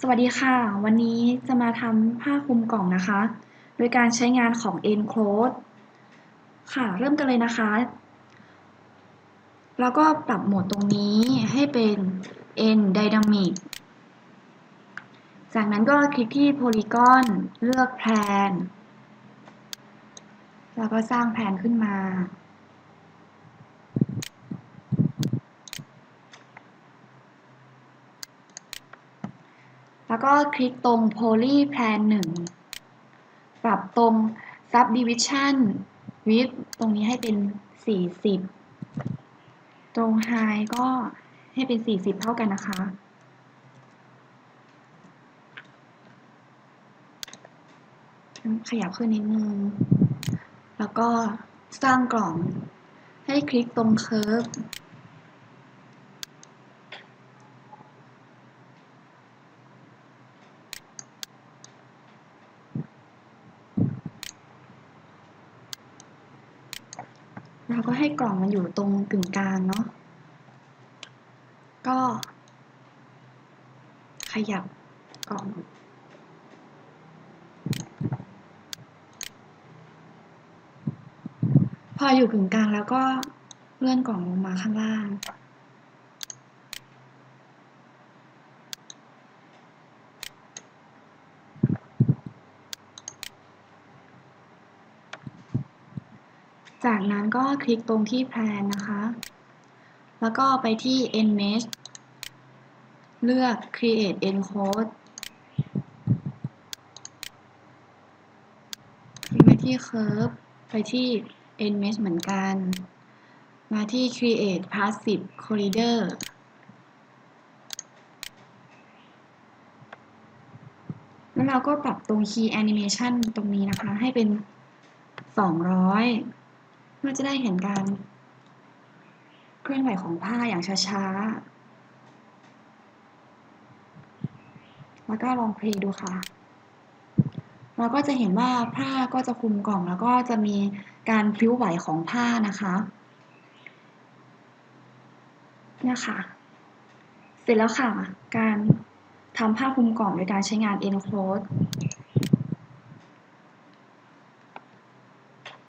สวัสดีค่ะ วันนี้จะมาทำผ้าคลุมกล่องนะคะ โดยการใช้งานของ Enclose ค่ะ เริ่มกันเลยนะคะ แล้วก็ปรับโหมดตรงนี้ให้เป็น N Dynamic จากนั้นก็คลิกที่ Polygon เลือกแพลน แล้วก็สร้างแพลนขึ้นมา แล้วก็คลิกตรง Poly Plan 1 ปรับตรง Subdivision Width ตรงนี้ให้เป็น 40 ตรง High ก็ให้เป็น 40 เท่ากันนะคะ ขยับขึ้นนิดนึง แล้วก็สร้างกล่องให้คลิกตรง Curve เราก็ให้กล่องมันอยู่ตรงกึ่งกลางเนาะ ก็ ขยับกล่อง พออยู่กึ่งกลางแล้วก็เลื่อนกล่องลงมาข้างล่าง จากนั้นก็คลิกตรงที่แพลนนะคะ แล้วก็ไปที่ End Mesh เลือก Create Encode คลิกมาที่ Curve ไปที่ End Mesh เหมือนกัน มาที่ Create Passive Corridor แล้วเราก็ปรับตรง Key Animation ตรงนี้นะคะ ให้เป็น 200เพื่อจะได้เห็นการเคลื่อนไหวของผ้าอย่างช้าๆ แล้วก็ลองเพลย์ดูค่ะ เราก็จะเห็นว่าผ้าก็จะคุมกล่องแล้วก็จะมีการพลิ้วไหวของผ้านะคะเนี่ยค่ะ เสร็จแล้วค่ะ การทำผ้าคลุมกล่องโดยการใช้งาน Enclose